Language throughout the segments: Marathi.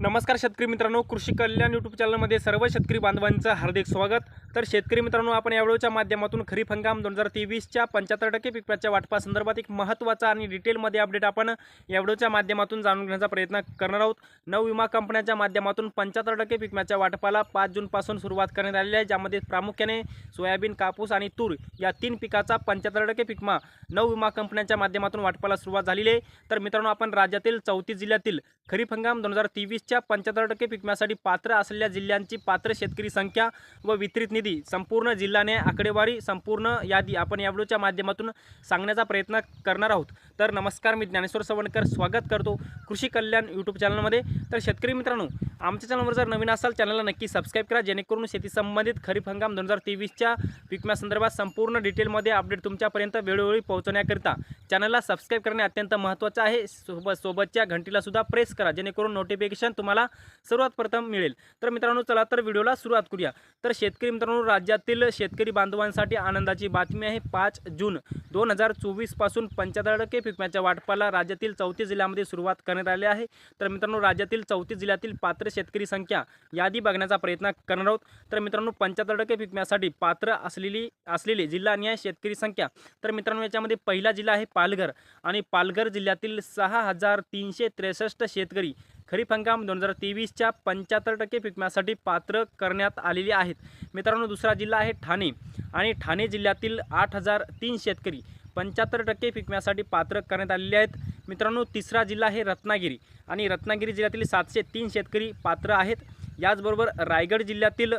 नमस्कार शेतकरी मित्रांनो कृषी कल्याण यूट्यूब चॅनलमध्ये सर्व शेतकरी बांधवांचं हार्दिक स्वागत. तर शेतकरी मित्रांनो आपण या माध्यमातून खरीप हंगाम दोन हजार तेवीसच्या पंच्याहत्तर टक्के पिकाच्या वाटपासंदर्भात एक महत्त्वाचा आणि डिटेलमध्ये अपडेट आपण या माध्यमातून जाणून घेण्याचा प्रयत्न करणार आहोत. नऊ विमा कंपन्यांच्या माध्यमातून पंच्याहत्तर टक्के पिकम्याच्या वाटपाला पाच जूनपासून सुरुवात करण्यात आलेली आहे. ज्यामध्ये प्रामुख्याने सोयाबीन कापूस आणि तूर या तीन पिकाचा पंच्याहत्तर टक्के पिकमा नऊ विमा कंपन्यांच्या माध्यमातून वाटपाला सुरुवात झालेली आहे. तर मित्रांनो आपण राज्यातील चौतीस जिल्ह्यातील खरीप हंगाम दोन हजार मागच्या पंच्याहत्तर टक्के पिकम्यासाठी पात्र असलेल्या जिल्ह्यांची पात्र शेतकरी संख्या व वितरित निधी संपूर्ण जिल्ह्याने आकडेवारी संपूर्ण यादी आपण या व्हिडिओच्या माध्यमातून सांगण्याचा प्रयत्न करणार आहोत. तर नमस्कार मी ज्ञानेश्वर सवणकर स्वागत करतो कृषी कल्याण यूट्यूब चॅनलमध्ये. तर शेतकरी मित्रांनो आमच्या चॅनलवर जर नवीन असाल चॅनलला नक्की सबस्क्राईब करा जेणेकरून शेती संबंधित खरीप हंगाम दोन हजार तेवीसच्या पिकम्यासंदर्भात संपूर्ण डिटेलमध्ये अपडेट तुमच्यापर्यंत वेळोवेळी पोहोचवण्याकरिता चॅनलला सबस्क्राईब करणे अत्यंत महत्त्वाचं आहे. सोबत सोबतच्या घंटीला सुद्धा प्रेस करा जेणेकरून नोटिफिकेशन तुम्हाला सर्वात प्रथम मिळेल. तर मित्रांनो चला तर व्हिडिओला सुरुवात करूया. तर शेतकरी मित्रांनो राज्यातील शेतकरी बांधवांसाठी आनंदाची बातमी आहे. पाच जून दोन हजार चोवीसपासून पंच्याहत्तर टक्के पिकम्याच्या वाटपाला राज्यातील चौतीस जिल्ह्यामध्ये सुरुवात करण्यात आली आहे. तर मित्रांनो राज्यातील चौतीस जिल्ह्यातील पात्र शेतकरी संख्या यादी बघण्याचा प्रयत्न करणार आहोत. तर मित्रांनो पंच्याहत्तर टक्के पिकम्यासाठी पात्र असलेली असलेली जिल्हानिहाय शेतकरी संख्या. तर मित्रांनो याच्यामध्ये पहिला जिल्हा आहे पालघर आणि पालघर जिल्ह्यातील सहा हजार तीनशे त्रेसष्ट शेतकरी खरीप हंगाम दोन हजार तेवीसच्या पंच्याहत्तर टक्के पिकम्यासाठी पात्र करण्यात आलेली आहेत. मित्रांनो दुसरा जिल्हा आहे ठाणे. आणि ठाणे जिल्ह्यातील आठ हजार तीन शेतकरी पंच्याहत्तर टक्के पिकम्यासाठी पात्र करण्यात आलेले आहेत. मित्रांनो तिसरा जिल्हा आहे रत्नागिरी. आणि रत्नागिरी जिल्ह्यातील सातशे तीन शेतकरी पात्र आहेत. याचबरोबर रायगड जिल्ह्यातील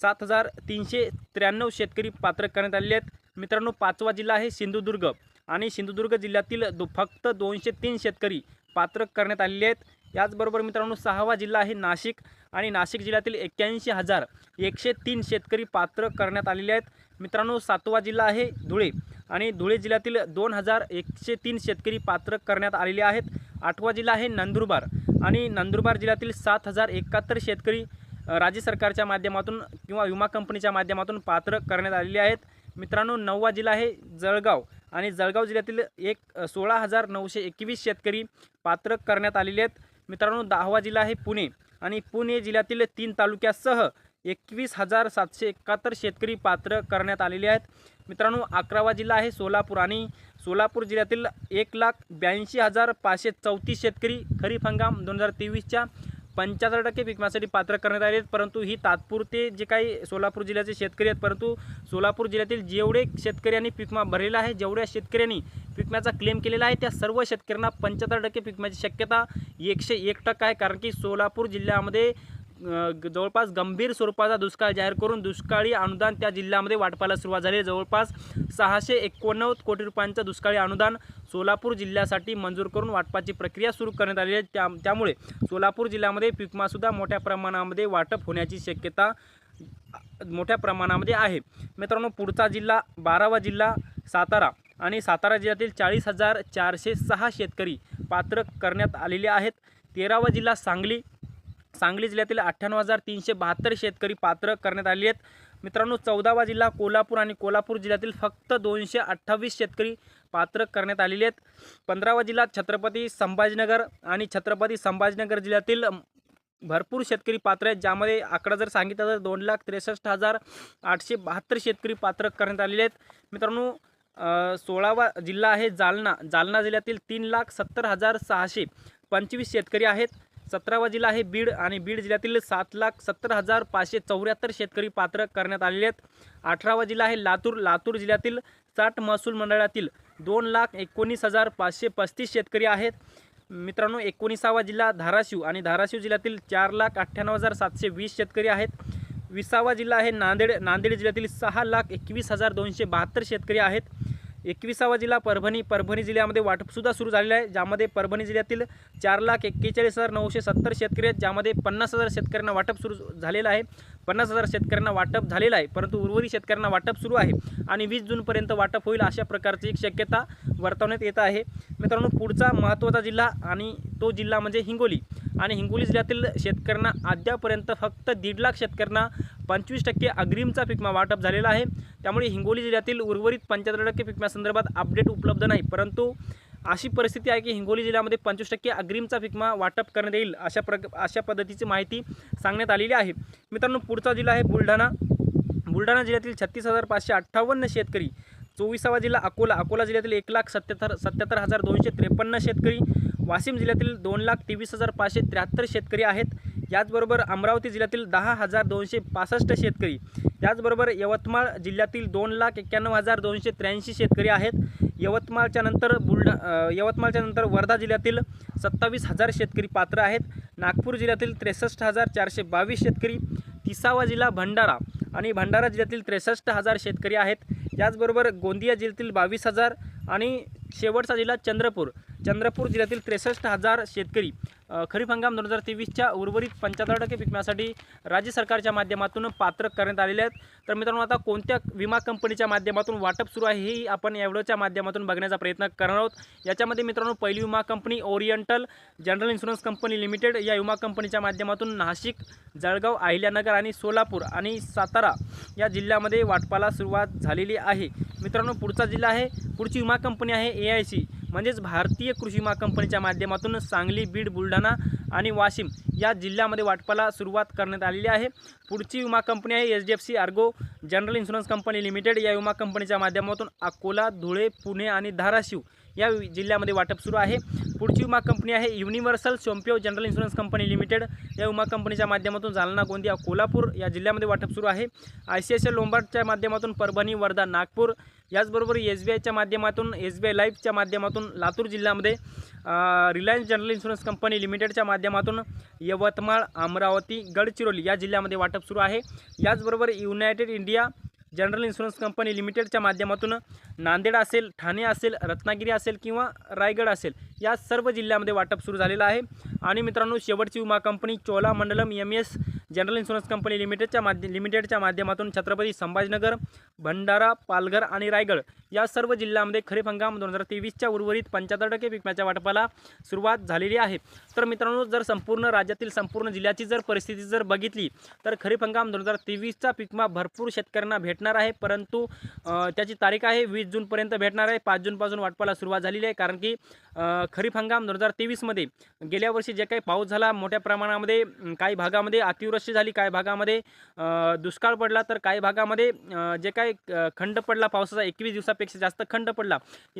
सात हजार तीनशे त्र्याण्णव शेतकरी पात्र करण्यात आलेले आहेत. मित्रांनो पाचवा जिल्हा आहे सिंधुदुर्ग. आणि सिंधुदुर्ग जिल्ह्यातील फक्त दोनशे तीन शेतकरी पात्र करण्यात आलेले आहेत. याचबरोबर मित्रांनो सहावा जिल्हा आहे नाशिक आणि नाशिक जिल्ह्यातील एक्क्याऐंशी हजार एकशे तीन शेतकरी पात्र करण्यात आलेले आहेत. मित्रांनो सातवा जिल्हा आहे धुळे आणि धुळे जिल्ह्यातील दोन हजार एकशे तीन शेतकरी पात्र करण्यात आलेले आहेत. आठवा जिल्हा आहे नंदुरबार आणि नंदुरबार जिल्ह्यातील सात हजार एकाहत्तर शेतकरी राज्य सरकारच्या माध्यमातून किंवा विमा कंपनीच्या माध्यमातून पात्र करण्यात आलेले आहेत. मित्रांनो नववा जिल्हा आहे जळगाव आणि जळगाव जिल्ह्यातील एक सोळा हजार नऊशे एकवीस शेतकरी पात्र करण्यात आलेले आहेत. मित्रांनो दहावा जिल्हा आहे पुणे आणि पुणे जिल्ह्यातील तीन तालुक्यासह एकवीस हजार सातशे एकाहत्तर शेतकरी पात्र करण्यात आलेले आहेत. मित्रांनो अकरावा जिल्हा आहे सोलापूर आणि सोलापूर जिल्ह्यातील एक लाख ब्याऐंशी हजार पाचशे चौतीस शेतकरी खरीप हंगाम दोन हजार तेवीसच्या पंच्याहत्तर टक्के पिकण्यासाठी पात्र करण्यात आले आहेत परंतु ही तात्पुरते जे काही सोलापूर जिल्ह्याचे शेतकरी आहेत परंतु सोलापूर जिल्ह्यातील जेवढे शेतकऱ्यांनी पिकमा भरलेला आहे जेवढ्या शेतकऱ्यांनी पिकम्याचा क्लेम केलेला आहे त्या सर्व शेतकऱ्यांना पंच्याहत्तर टक्के पिकम्याची शक्यता एकशे एक टक्का आहे कारण की सोलापूर जिल्ह्यामध्ये जवळपास गंभीर स्वरूपाचा दुष्काळ जाहीर करून दुष्काळी अनुदान त्या जिल्ह्यामध्ये वाटपाला सुरुवात झाली. आहे जवळपास सहाशे एकोणनव्वद कोटी रुपयांचं दुष्काळी अनुदान सोलापूर जिल्ह्यासाठी मंजूर करून वाटपाची प्रक्रिया सुरू करण्यात आली आहे. त्या त्यामुळे सोलापूर जिल्ह्यामध्ये पिकमासुद्धा मोठ्या प्रमाणामध्ये वाटप होण्याची शक्यता मोठ्या प्रमाणामध्ये आहे. मित्रांनो पुढचा जिल्हा बारावा जिल्हा सातारा आणि सातारा जिल्ह्यातील चाळीस हजार चारशे सहा शेतकरी पात्र करण्यात आलेले आहेत. तेरावा जिल्हा सांगली सांगली जिल्ह्यातील अठ्ठ्याण्णव हजार तीनशे बहात्तर शेतकरी पात्र करण्यात आले आहेत. मित्रांनो चौदावा जिल्हा कोल्हापूर आणि कोल्हापूर जिल्ह्यातील फक्त दोनशे अठ्ठावीस शेतकरी पात्र करण्यात आलेले आहेत. पंधरावा जिल्हा छत्रपती संभाजीनगर आणि छत्रपती संभाजीनगर जिल्ह्यातील भरपूर शेतकरी पात्र आहेत ज्यामध्ये आकडा जर सांगितला तर दोन लाख त्रेसष्ट हजार आठशे बहात्तर शेतकरी पात्र करण्यात आलेले आहेत. मित्रांनो सोळावा जिल्हा आहे जालना. जालना जिल्ह्यातील तीन लाख सत्तर हजार सहाशे पंचवीस शेतकरी आहेत. सतरावा जिल्हा आहे बीड आणि बीड जिल्ह्यातील सात लाख सत्तर हजार पाचशे चौऱ्याहत्तर शेतकरी पात्र करण्यात आलेले आहेत. अठरावा जिल्हा आहे लातूर. लातूर जिल्ह्यातील साठ महसूल मंडळातील दोन लाख एकोणीस हजार पाचशे पस्तीस शेतकरी आहेत. मित्रांनो एकोणीसावा जिल्हा धाराशिव आणि धाराशिव जिल्ह्यातील चार लाख अठ्ठ्याण्णव हजार सातशे वीस शेतकरी आहेत. विसावा जिल्हा आहे नांदेड. नांदेड जिल्ह्यातील सहा लाख एकवीस हजार दोनशे बहात्तर शेतकरी आहेत. एकविसावा जिल्हा परभणी. परभणी जिल्ह्यामध्ये वाटपसुद्धा सुरू झालेलं आहे ज्यामध्ये परभणी जिल्ह्यातील चार लाख एक्केचाळीस हजार नऊशे सत्तर शेतकरी आहेत ज्यामध्ये पन्नास हजार शेतकऱ्यांना वाटप सुरू झालेलं आहे. पन्नास हजार शेतकऱ्यांना वाटप झालेलं आहे परंतु उर्वरित शेतकऱ्यांना वाटप सुरू आहे आणि वीस जूनपर्यंत वाटप होईल अशा प्रकारची एक शक्यता वर्तवण्यात येत आहे. मित्रांनो पुढचा महत्त्वाचा जिल्हा आणि तो जिल्हा म्हणजे हिंगोली. आणि हिंगोली जिल्ह्यातील शेतकऱ्यांना अद्यापर्यंत फक्त दीड लाख शेतकऱ्यांना पंचवीस टक्के अग्रिमचा पिकमा वाटप झालेला आहे. त्यामुळे हिंगोली जिल्ह्यातील उर्वरित पंच्याहत्तर टक्के पिकम्यासंदर्भात अपडेट उपलब्ध नाही. परंतु अशी परिस्थिती आहे की हिंगोली जिल्ह्यामध्ये पंचवीस टक्के अग्रिमचा पिकमा वाटप करण्यात येईल अशा प्रक अशा पद्धतीची माहिती सांगण्यात आलेली आहे. मित्रांनो पुढचा जिल्हा आहे बुलढाणा. बुलढाणा जिल्ह्यातील छत्तीस हजार पाचशे अठ्ठावन्न शेतकरी चोवीसावा जिल्हा अकोला अकोला जिल्ह्यातील एक लाख सत्याहत्तर सत्याहत्तर हजार दोनशे त्रेपन्न शेतकरी वाशिम जिल्ह्यातील दोन लाख तेवीस हजार पाचशे त्र्याहत्तर शेतकरी आहेत. याचबरोबर अमरावती जिल्ह्यातील दहा हजार दोनशे पासष्ट शेतकरी त्याचबरोबर यवतमाळ जिल्ह्यातील दोन लाख एक्क्याण्णव हजार दोनशे त्र्याऐंशी शेतकरी आहेत. यवतमाळच्या नंतर बुलढा यवतमाळच्या नंतर वर्धा जिल्ह्यातील सत्तावीस हजार शेतकरी पात्र आहेत. नागपूर जिल्ह्यातील त्रेसष्ट हजार चारशे बावीस शेतकरी तिसावा जिल्हा भंडारा आणि भंडारा जिल्ह्यातील त्रेसष्ट हजार शेतकरी आहेत. याचबरोबर गोंदिया जिल्ह्यातील बावीस हजार आणि शेवटचा जिल्हा चंद्रपूर चंद्रपूर जिल्ह्यातील त्रेसष्ट हजार शेतकरी. खरीप हंगाम दोन हजार तेवीसच्या उर्वरित पंच्याहत्तर टक्के विम्यासाठी राज्य सरकारच्या माध्यमातून पात्र करण्यात आलेले आहेत. तर मित्रांनो आता कोणत्या विमा कंपनीच्या माध्यमातून वाटप सुरू आहे हेही आपण या माध्यमातून बघण्याचा प्रयत्न करणार आहोत. याच्यामध्ये मित्रांनो पहिली विमा company Oriental general insurance company limited या विमा कंपनीच्या माध्यमातून नाशिक जळगाव अहिल्यानगर आणि सोलापूर आणि सातारा या जिल्ह्यामध्ये वाटपाला सुरुवात झालेली आहे. मित्रांनो पुढचा जिल्हा आहे पुढची विमा कंपनी आहे ए आय सी म्हणजेच भारतीय कृषी विमा कंपनीच्या माध्यमातून सांगली बीड बुलढाणा आणि वाशिम या जिल्ह्यामध्ये वाटपाला सुरुवात करण्यात आलेली आहे. पुढची विमा कंपनी आहे H D F C ergo general insurance company limited. या विमा कंपनीच्या माध्यमातून अकोला धुळे पुणे आणि धाराशिव या जिल्ह्यामध्ये वाटप सुरू आहे. पुढची विमा कंपनी आहे universal sompo general insurance company limited. या विमा कंपनीच्या माध्यमातून जालना गोंदिया कोल्हापूर या जिल्ह्यामध्ये वाटप सुरू आहे. आय सी एस एल लोंबार्डच्या माध्यमातून परभणी वर्धा नागपूर याचबरोबर एस बी आयच्या माध्यमातून एस बी आय लाईफच्या माध्यमातून लातूर जिल्ह्यामध्ये रिलायन्स जनरल इन्शुरन्स कंपनी लिमिटेडच्या माध्यमातून यवतमाळ अमरावती गडचिरोली या जिल्ह्यामध्ये वाटप सुरू आहे. याचबरोबर United India general insurance company लिमिटेडच्या माध्यमातून नांदेड असेल ठाणे असेल रत्नागिरी असेल किंवा रायगड असेल या सर्व जिल्ह्यामध्ये वाटप सुरू झालेलं आहे. आणि मित्रांनो शेवटची विमा company Cholamandalam M S general insurance company लिमिटेडच्या माध्य लिमिटेडच्या माध्यमातून छत्रपती संभाजीनगर भंडारा पालघर आणि रायगड या सर्व जिल्ह्यामध्ये खरीप हंगाम दोन हजार तेवीसच्या उर्वरित पंच्याहत्तर टक्के विम्याच्या वाटपाला सुरुवात झालेली आहे. तर मित्रांनो जर संपूर्ण राज्यातील संपूर्ण जिल्ह्याची जर परिस्थिती जर बघितली तर खरीप हंगाम दोन हजार तेवीसचा पिकमा भरपूर शेतकऱ्यांना भेट भेटणार आहे परंतु त्याची तारीख आहे वीस जूनपर्यंत भेटणार आहे. पाच जूनपासून वाटपाला सुरुवात झालेली आहे कारण की खरीप हंगाम दोन हजार तेवीसमध्ये गेल्या वर्षी जे काही पाऊस झाला मोठ्या प्रमाणामध्ये काही भागामध्ये अतिवृष्टी झाली काही भागामध्ये दुष्काळ पडला तर काही भागामध्ये जे काही खंड पडला पावसाचा एकवीस दिवसापेक्षा जास्त खंड पडला.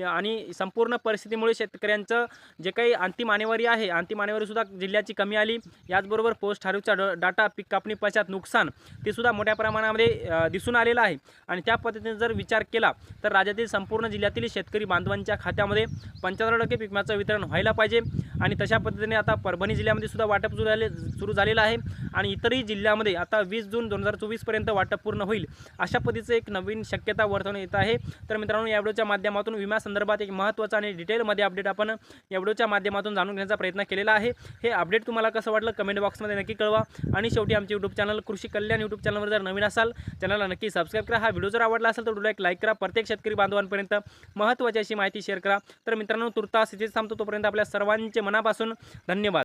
आणि संपूर्ण परिस्थितीमुळे शेतकऱ्यांचं जे काही अंतिम आणेवारी आहे अंतिम आणेवारीसुद्धा जिल्ह्याची कमी आली. याचबरोबर पोस्ट हारूचा ड डाटा पीक कापणी पश्चात नुकसान ते सुद्धा मोठ्या प्रमाणामध्ये दिसून आलेलं आहे. आणि त्या पद्धतीने जर विचार केला तर राज्यातील संपूर्ण जिल्ह्यातील शेतकरी बांधवांच्या खात्यामध्ये पंच्याहत्तर टक्के पिकमाचं वितरण व्हायला पाहिजे. आणि तशा पद्धतीने आता परभणी जिल्ह्यामध्ये सुद्धा वाटप सुरू झाले सुरू झालेलं आहे. आणि इतरही जिल्ह्यामध्ये आता वीस जून दोन हजार चोवीसपर्यंत वाटप पूर्ण होईल. अशा पद्धतीचं एक नवीन शक्यता वर्तवण्यात येत आहे. तर मित्रांनो या व्हिडिओच्या माध्यमातून विम्यासंदर्भात एक महत्त्वाचा आणि डिटेलमध्ये अपडेट आपण या व्हिडिओच्या माध्यमातून जाणून घेण्याचा प्रयत्न केलेला आहे. हे अपडेट तुम्हाला कसं वाटलं कमेंट बॉक्समध्ये नक्की कळवा. आणि शेवटी आमचे यूट्यूब चॅनल कृषी कल्याण यूट्यूब चॅनलवर जर नवीन असाल चॅनलला नक्की सबस्क्राईब करा. हा व्हिडिओ जर आवडला असेल तर व्हिडिओला एक लाईक करा. प्रत्येक शेतकरी बांधवांपर्यंत महत्त्वाची अशी माहिती शेअर करा. तर मित्रांनो तुर्तास मेसेजेस थांबतो तोपर्यंत आपल्या सर्वांचे मनापासून धन्यवाद.